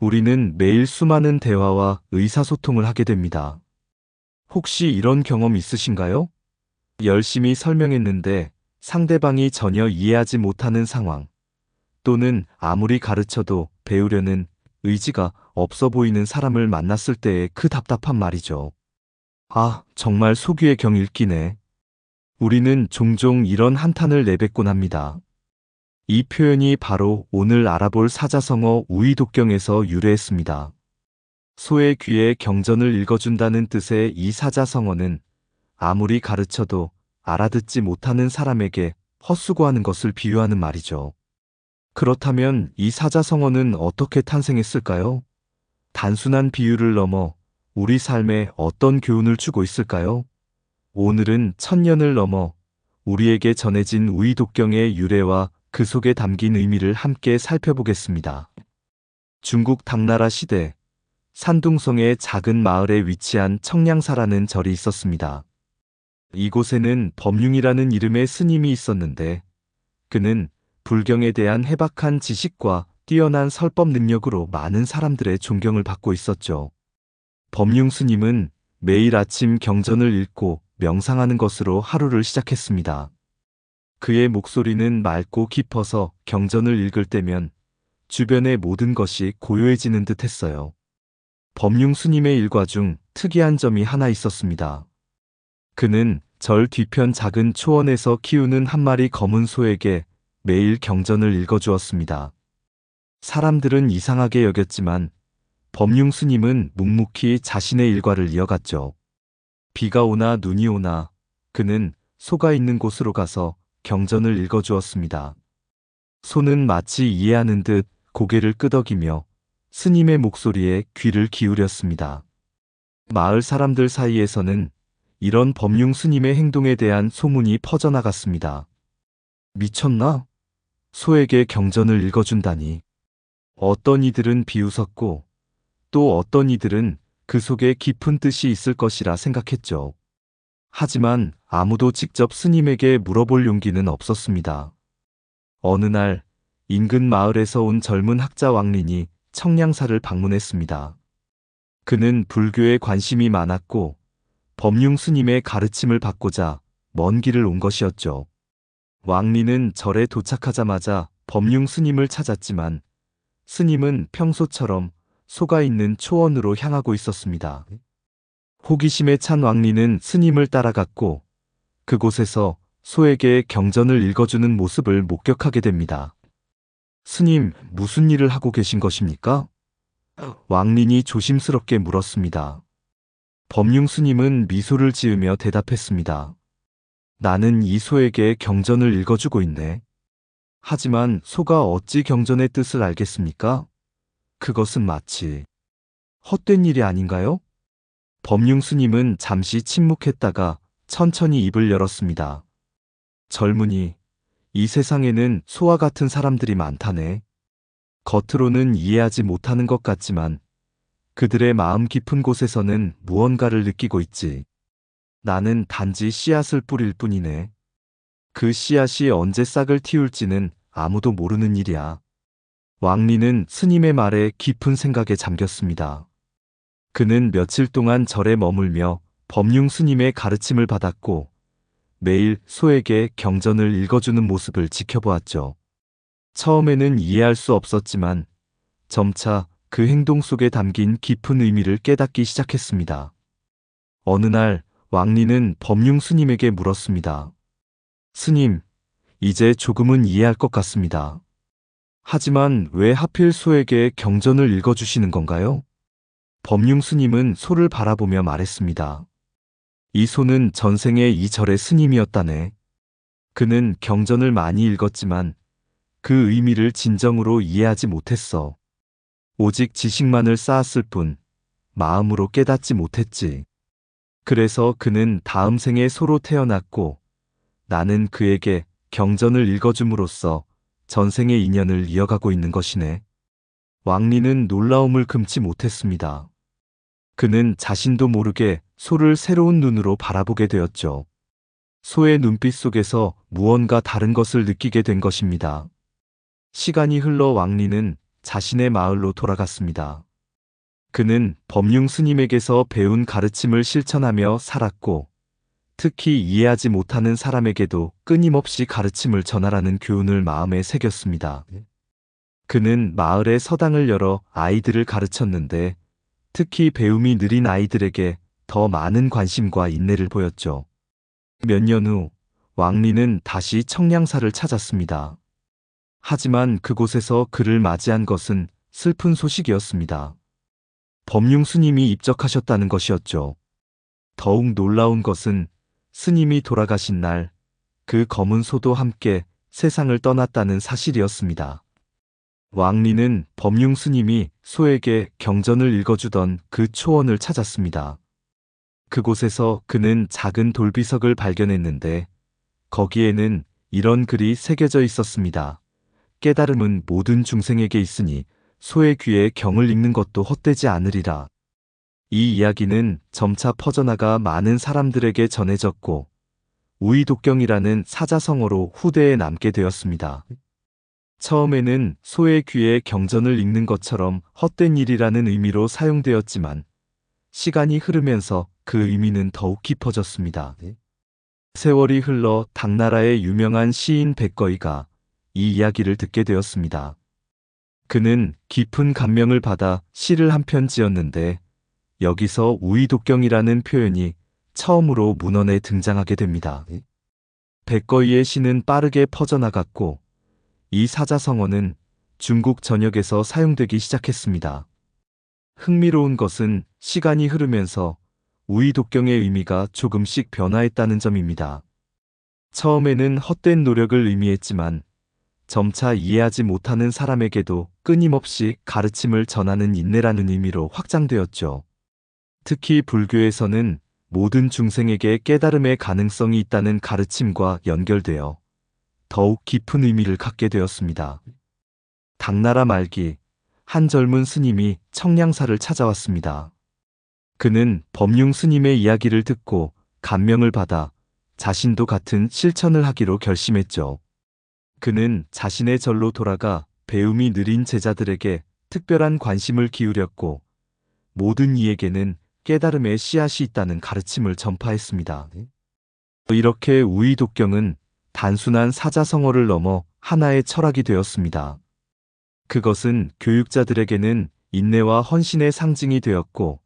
우리는 매일 수많은 대화와 의사소통을 하게 됩니다. 혹시 이런 경험 있으신가요? 열심히 설명했는데 상대방이 전혀 이해하지 못하는 상황. 또는 아무리 가르쳐도 배우려는 의지가 없어 보이는 사람을 만났을 때의 그 답답한 말이죠. 아, 정말 속위의 경 읽기네. 우리는 종종 이런 한탄을 내뱉곤 합니다. 이 표현이 바로 오늘 알아볼 사자성어 우이독경에서 유래했습니다. 소의 귀에 경전을 읽어준다는 뜻의 이 사자성어는 아무리 가르쳐도 알아듣지 못하는 사람에게 헛수고하는 것을 비유하는 말이죠. 그렇다면 이 사자성어는 어떻게 탄생했을까요? 단순한 비유를 넘어 우리 삶에 어떤 교훈을 주고 있을까요? 오늘은 천년을 넘어 우리에게 전해진 우이독경의 유래와 그 속에 담긴 의미를 함께 살펴보겠습니다. 중국 당나라 시대 산둥성의 작은 마을에 위치한 청량사라는 절이 있었습니다. 이곳에는 법융이라는 이름의 스님이 있었는데 그는 불경에 대한 해박한 지식과 뛰어난 설법 능력으로 많은 사람들의 존경을 받고 있었죠. 법융 스님은 매일 아침 경전을 읽고 명상하는 것으로 하루를 시작했습니다. 그의 목소리는 맑고 깊어서 경전을 읽을 때면 주변의 모든 것이 고요해지는 듯 했어요. 법융 스님의 일과 중 특이한 점이 하나 있었습니다. 그는 절 뒤편 작은 초원에서 키우는 한 마리 검은 소에게 매일 경전을 읽어주었습니다. 사람들은 이상하게 여겼지만 법융 스님은 묵묵히 자신의 일과를 이어갔죠. 비가 오나 눈이 오나 그는 소가 있는 곳으로 가서 경전을 읽어주었습니다. 소는 마치 이해하는 듯 고개를 끄덕이며 스님의 목소리에 귀를 기울였습니다. 마을 사람들 사이에서는 이런 법융 스님의 행동에 대한 소문이 퍼져나갔습니다. 미쳤나? 소에게 경전을 읽어준다니. 어떤 이들은 비웃었고 또 어떤 이들은 그 속에 깊은 뜻이 있을 것이라 생각했죠. 하지만 아무도 직접 스님에게 물어볼 용기는 없었습니다. 어느 날 인근 마을에서 온 젊은 학자 왕린이 청량사를 방문했습니다. 그는 불교에 관심이 많았고 법융 스님의 가르침을 받고자 먼 길을 온 것이었죠. 왕리는 절에 도착하자마자 법융 스님을 찾았지만 스님은 평소처럼 소가 있는 초원으로 향하고 있었습니다. 호기심에 찬 왕리는 스님을 따라갔고 그곳에서 소에게 경전을 읽어주는 모습을 목격하게 됩니다. 스님, 무슨 일을 하고 계신 것입니까? 왕린이 조심스럽게 물었습니다. 법융 스님은 미소를 지으며 대답했습니다. 나는 이 소에게 경전을 읽어주고 있네. 하지만 소가 어찌 경전의 뜻을 알겠습니까? 그것은 마치 헛된 일이 아닌가요? 법융 스님은 잠시 침묵했다가 천천히 입을 열었습니다. 젊은이, 이 세상에는 소와 같은 사람들이 많다네. 겉으로는 이해하지 못하는 것 같지만 그들의 마음 깊은 곳에서는 무언가를 느끼고 있지. 나는 단지 씨앗을 뿌릴 뿐이네. 그 씨앗이 언제 싹을 틔울지는 아무도 모르는 일이야. 왕리는 스님의 말에 깊은 생각에 잠겼습니다. 그는 며칠 동안 절에 머물며 법융 스님의 가르침을 받았고 매일 소에게 경전을 읽어주는 모습을 지켜보았죠. 처음에는 이해할 수 없었지만 점차 그 행동 속에 담긴 깊은 의미를 깨닫기 시작했습니다. 어느 날 왕리는 법융 스님에게 물었습니다. 스님, 이제 조금은 이해할 것 같습니다. 하지만 왜 하필 소에게 경전을 읽어주시는 건가요? 법융 스님은 소를 바라보며 말했습니다. 이 소는 전생에 이 절의 스님이었다네. 그는 경전을 많이 읽었지만 그 의미를 진정으로 이해하지 못했어. 오직 지식만을 쌓았을 뿐 마음으로 깨닫지 못했지. 그래서 그는 다음 생에 소로 태어났고 나는 그에게 경전을 읽어줌으로써 전생의 인연을 이어가고 있는 것이네. 왕리는 놀라움을 금치 못했습니다. 그는 자신도 모르게 소를 새로운 눈으로 바라보게 되었죠. 소의 눈빛 속에서 무언가 다른 것을 느끼게 된 것입니다. 시간이 흘러 왕리는 자신의 마을로 돌아갔습니다. 그는 법륜 스님에게서 배운 가르침을 실천하며 살았고, 특히 이해하지 못하는 사람에게도 끊임없이 가르침을 전하라는 교훈을 마음에 새겼습니다. 그는 마을에 서당을 열어 아이들을 가르쳤는데, 특히 배움이 느린 아이들에게 더 많은 관심과 인내를 보였죠. 몇 년 후, 왕리는 다시 청량사를 찾았습니다. 하지만 그곳에서 그를 맞이한 것은 슬픈 소식이었습니다. 법륜 스님이 입적하셨다는 것이었죠. 더욱 놀라운 것은 스님이 돌아가신 날, 그 검은 소도 함께 세상을 떠났다는 사실이었습니다. 왕리는 법륜 스님이 소에게 경전을 읽어주던 그 초원을 찾았습니다. 그곳에서 그는 작은 돌비석을 발견했는데 거기에는 이런 글이 새겨져 있었습니다. 깨달음은 모든 중생에게 있으니 소의 귀에 경을 읽는 것도 헛되지 않으리라. 이 이야기는 점차 퍼져나가 많은 사람들에게 전해졌고 우이독경이라는 사자성어로 후대에 남게 되었습니다. 처음에는 소의 귀에 경전을 읽는 것처럼 헛된 일이라는 의미로 사용되었지만 시간이 흐르면서 그 의미는 더욱 깊어졌습니다. 세월이 흘러 당나라의 유명한 시인 백거이가 이 이야기를 듣게 되었습니다. 그는 깊은 감명을 받아 시를 한 편 지었는데 여기서 우이독경이라는 표현이 처음으로 문헌에 등장하게 됩니다. 백거이의 시는 빠르게 퍼져나갔고 이 사자성어는 중국 전역에서 사용되기 시작했습니다. 흥미로운 것은 시간이 흐르면서 우이 독경의 의미가 조금씩 변화했다는 점입니다. 처음에는 헛된 노력을 의미했지만 점차 이해하지 못하는 사람에게도 끊임없이 가르침을 전하는 인내라는 의미로 확장되었죠. 특히 불교에서는 모든 중생에게 깨달음의 가능성이 있다는 가르침과 연결되어 더욱 깊은 의미를 갖게 되었습니다. 당나라 말기 한 젊은 스님이 청량사를 찾아왔습니다. 그는 법륜 스님의 이야기를 듣고 감명을 받아 자신도 같은 실천을 하기로 결심했죠. 그는 자신의 절로 돌아가 배움이 느린 제자들에게 특별한 관심을 기울였고 모든 이에게는 깨달음의 씨앗이 있다는 가르침을 전파했습니다. 이렇게 우이독경은 단순한 사자성어를 넘어 하나의 철학이 되었습니다. 그것은 교육자들에게는 인내와 헌신의 상징이 되었고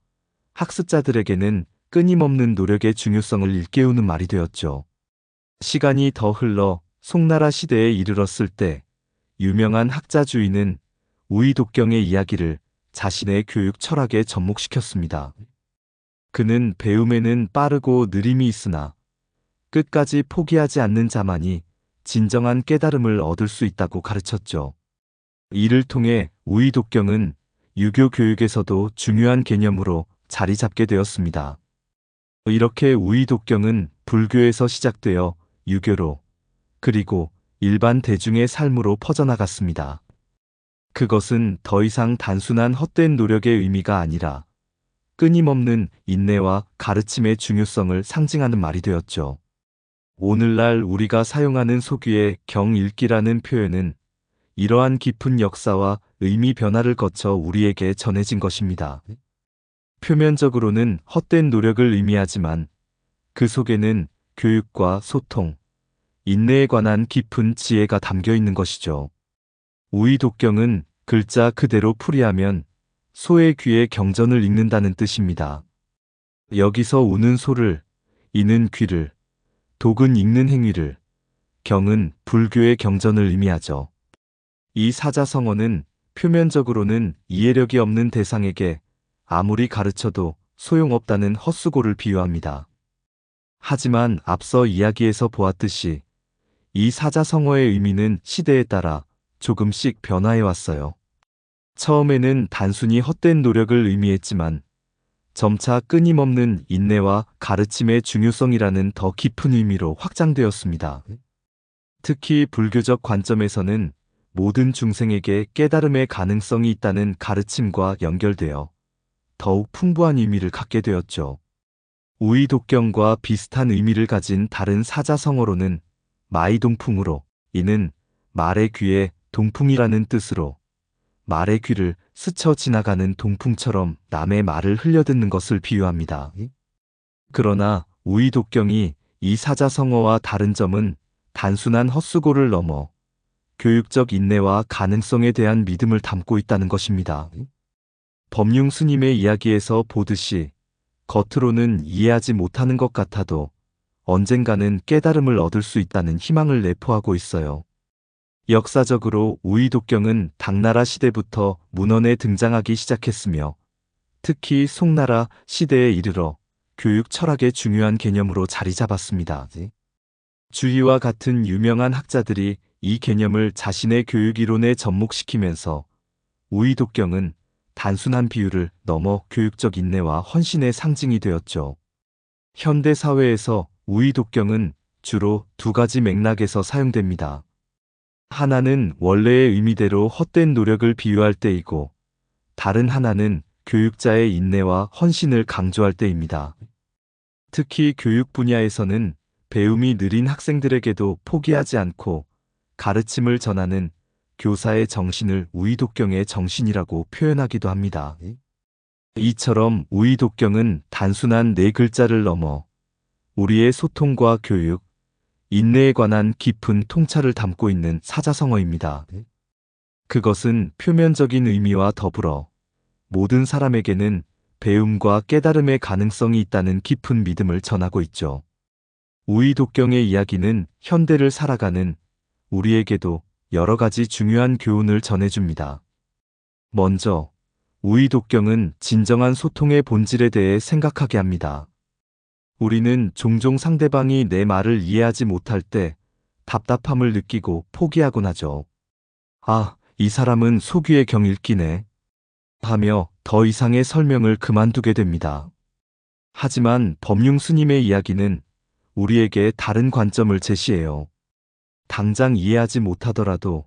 학습자들에게는 끊임없는 노력의 중요성을 일깨우는 말이 되었죠. 시간이 더 흘러 송나라 시대에 이르렀을 때 유명한 학자 주인은 우이독경의 이야기를 자신의 교육 철학에 접목시켰습니다. 그는 배움에는 빠르고 느림이 있으나 끝까지 포기하지 않는 자만이 진정한 깨달음을 얻을 수 있다고 가르쳤죠. 이를 통해 우이독경은 유교 교육에서도 중요한 개념으로 자리 잡게 되었습니다. 이렇게 우이독경은 불교에서 시작되어 유교로 그리고 일반 대중의 삶으로 퍼져나갔습니다. 그것은 더 이상 단순한 헛된 노력의 의미가 아니라 끊임없는 인내와 가르침의 중요성을 상징하는 말이 되었죠. 오늘날 우리가 사용하는 소귀의 경읽기라는 표현은 이러한 깊은 역사와 의미 변화를 거쳐 우리에게 전해진 것입니다. 표면적으로는 헛된 노력을 의미하지만 그 속에는 교육과 소통, 인내에 관한 깊은 지혜가 담겨 있는 것이죠. 우이 독경은 글자 그대로 풀이하면 소의 귀에 경전을 읽는다는 뜻입니다. 여기서 우는 소를, 이는 귀를, 독은 읽는 행위를, 경은 불교의 경전을 의미하죠. 이 사자성어는 표면적으로는 이해력이 없는 대상에게 아무리 가르쳐도 소용없다는 헛수고를 비유합니다. 하지만 앞서 이야기에서 보았듯이 이 사자성어의 의미는 시대에 따라 조금씩 변화해 왔어요. 처음에는 단순히 헛된 노력을 의미했지만 점차 끊임없는 인내와 가르침의 중요성이라는 더 깊은 의미로 확장되었습니다. 특히 불교적 관점에서는 모든 중생에게 깨달음의 가능성이 있다는 가르침과 연결되어 더욱 풍부한 의미를 갖게 되었죠. 우이독경과 비슷한 의미를 가진 다른 사자성어로는 마이동풍으로 이는 말의 귀에 동풍이라는 뜻으로 말의 귀를 스쳐 지나가는 동풍처럼 남의 말을 흘려듣는 것을 비유합니다. 그러나 우이독경이 이 사자성어와 다른 점은 단순한 헛수고를 넘어 교육적 인내와 가능성에 대한 믿음을 담고 있다는 것입니다. 법륜 스님의 이야기에서 보듯이 겉으로는 이해하지 못하는 것 같아도 언젠가는 깨달음을 얻을 수 있다는 희망을 내포하고 있어요. 역사적으로 우이독경은 당나라 시대부터 문헌에 등장하기 시작했으며 특히 송나라 시대에 이르러 교육 철학의 중요한 개념으로 자리 잡았습니다. 주희와 같은 유명한 학자들이 이 개념을 자신의 교육 이론에 접목시키면서 우이독경은 단순한 비유를 넘어 교육적 인내와 헌신의 상징이 되었죠. 현대 사회에서 우이독경은 주로 두 가지 맥락에서 사용됩니다. 하나는 원래의 의미대로 헛된 노력을 비유할 때이고, 다른 하나는 교육자의 인내와 헌신을 강조할 때입니다. 특히 교육 분야에서는 배움이 느린 학생들에게도 포기하지 않고 가르침을 전하는 교사의 정신을 우이독경의 정신이라고 표현하기도 합니다. 이처럼 우이독경은 단순한 네 글자를 넘어 우리의 소통과 교육, 인내에 관한 깊은 통찰을 담고 있는 사자성어입니다. 그것은 표면적인 의미와 더불어 모든 사람에게는 배움과 깨달음의 가능성이 있다는 깊은 믿음을 전하고 있죠. 우이 독경의 이야기는 현대를 살아가는 우리에게도 여러 가지 중요한 교훈을 전해줍니다. 먼저, 우이 독경은 진정한 소통의 본질에 대해 생각하게 합니다. 우리는 종종 상대방이 내 말을 이해하지 못할 때 답답함을 느끼고 포기하곤 하죠. 아, 이 사람은 소귀의 경 읽기네. 하며 더 이상의 설명을 그만두게 됩니다. 하지만 법륜 스님의 이야기는 우리에게 다른 관점을 제시해요. 당장 이해하지 못하더라도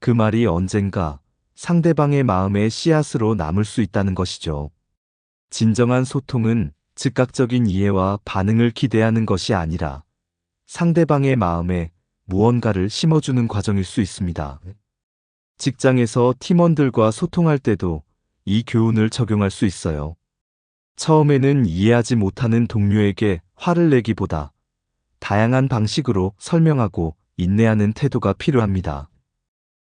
그 말이 언젠가 상대방의 마음의 씨앗으로 남을 수 있다는 것이죠. 진정한 소통은 즉각적인 이해와 반응을 기대하는 것이 아니라 상대방의 마음에 무언가를 심어주는 과정일 수 있습니다. 직장에서 팀원들과 소통할 때도 이 교훈을 적용할 수 있어요. 처음에는 이해하지 못하는 동료에게 화를 내기보다 다양한 방식으로 설명하고 인내하는 태도가 필요합니다.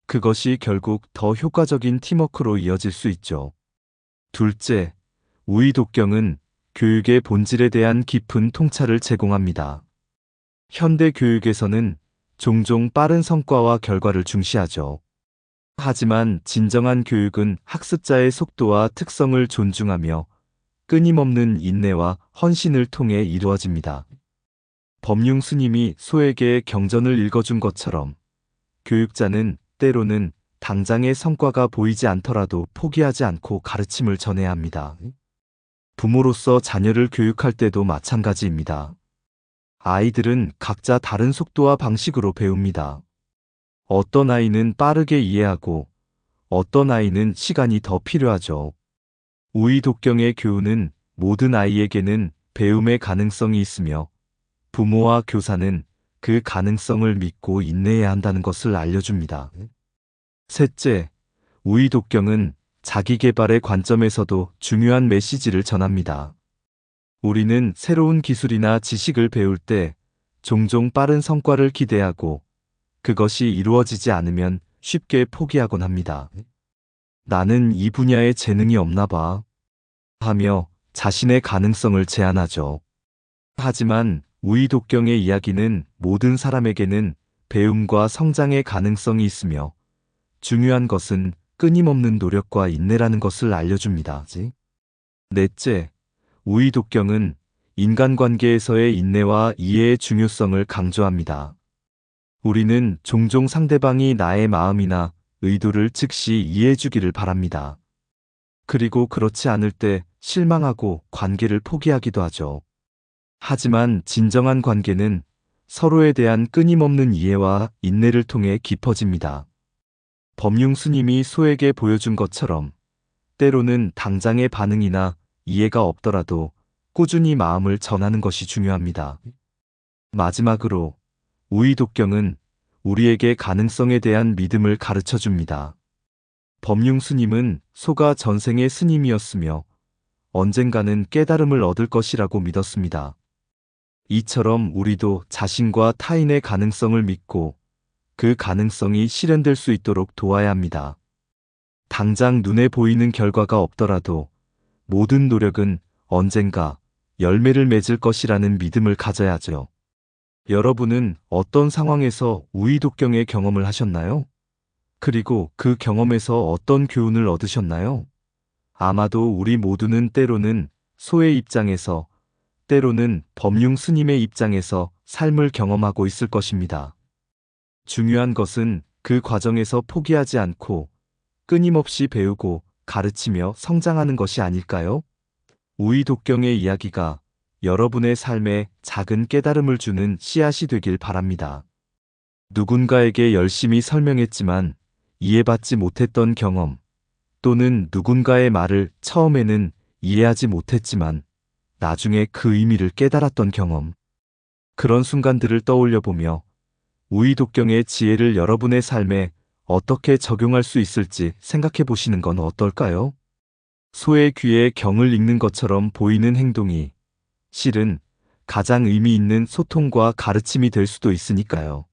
그것이 결국 더 효과적인 팀워크로 이어질 수 있죠. 둘째, 우이독경은 교육의 본질에 대한 깊은 통찰을 제공합니다. 현대 교육에서는 종종 빠른 성과와 결과를 중시하죠. 하지만 진정한 교육은 학습자의 속도와 특성을 존중하며 끊임없는 인내와 헌신을 통해 이루어집니다. 법륜 스님이 소에게 경전을 읽어준 것처럼 교육자는 때로는 당장의 성과가 보이지 않더라도 포기하지 않고 가르침을 전해야 합니다. 부모로서 자녀를 교육할 때도 마찬가지입니다. 아이들은 각자 다른 속도와 방식으로 배웁니다. 어떤 아이는 빠르게 이해하고 어떤 아이는 시간이 더 필요하죠. 우이독경의 교훈은 모든 아이에게는 배움의 가능성이 있으며 부모와 교사는 그 가능성을 믿고 인내해야 한다는 것을 알려줍니다. 셋째, 우이독경은 자기개발의 관점에서도 중요한 메시지를 전합니다. 우리는 새로운 기술이나 지식을 배울 때 종종 빠른 성과를 기대하고 그것이 이루어지지 않으면 쉽게 포기하곤 합니다. 나는 이 분야에 재능이 없나 봐. 하며 자신의 가능성을 제한하죠. 하지만 우이독경의 이야기는 모든 사람에게는 배움과 성장의 가능성이 있으며 중요한 것은 끊임없는 노력과 인내라는 것을 알려줍니다. 넷째, 우이독경은 인간관계에서의 인내와 이해의 중요성을 강조합니다. 우리는 종종 상대방이 나의 마음이나 의도를 즉시 이해해주기를 바랍니다. 그리고 그렇지 않을 때 실망하고 관계를 포기하기도 하죠. 하지만 진정한 관계는 서로에 대한 끊임없는 이해와 인내를 통해 깊어집니다. 법륜 스님이 소에게 보여준 것처럼 때로는 당장의 반응이나 이해가 없더라도 꾸준히 마음을 전하는 것이 중요합니다. 마지막으로 우이독경은 우리에게 가능성에 대한 믿음을 가르쳐 줍니다. 법융 스님은 소가 전생의 스님이었으며 언젠가는 깨달음을 얻을 것이라고 믿었습니다. 이처럼 우리도 자신과 타인의 가능성을 믿고 그 가능성이 실현될 수 있도록 도와야 합니다. 당장 눈에 보이는 결과가 없더라도 모든 노력은 언젠가 열매를 맺을 것이라는 믿음을 가져야죠. 여러분은 어떤 상황에서 우이독경의 경험을 하셨나요? 그리고 그 경험에서 어떤 교훈을 얻으셨나요? 아마도 우리 모두는 때로는 소의 입장에서 때로는 법융 스님의 입장에서 삶을 경험하고 있을 것입니다. 중요한 것은 그 과정에서 포기하지 않고 끊임없이 배우고 가르치며 성장하는 것이 아닐까요? 우이 독경의 이야기가 여러분의 삶에 작은 깨달음을 주는 씨앗이 되길 바랍니다. 누군가에게 열심히 설명했지만 이해받지 못했던 경험, 또는 누군가의 말을 처음에는 이해하지 못했지만 나중에 그 의미를 깨달았던 경험. 그런 순간들을 떠올려 보며 우이독경의 지혜를 여러분의 삶에 어떻게 적용할 수 있을지 생각해 보시는 건 어떨까요? 소의 귀에 경을 읽는 것처럼 보이는 행동이 실은 가장 의미 있는 소통과 가르침이 될 수도 있으니까요.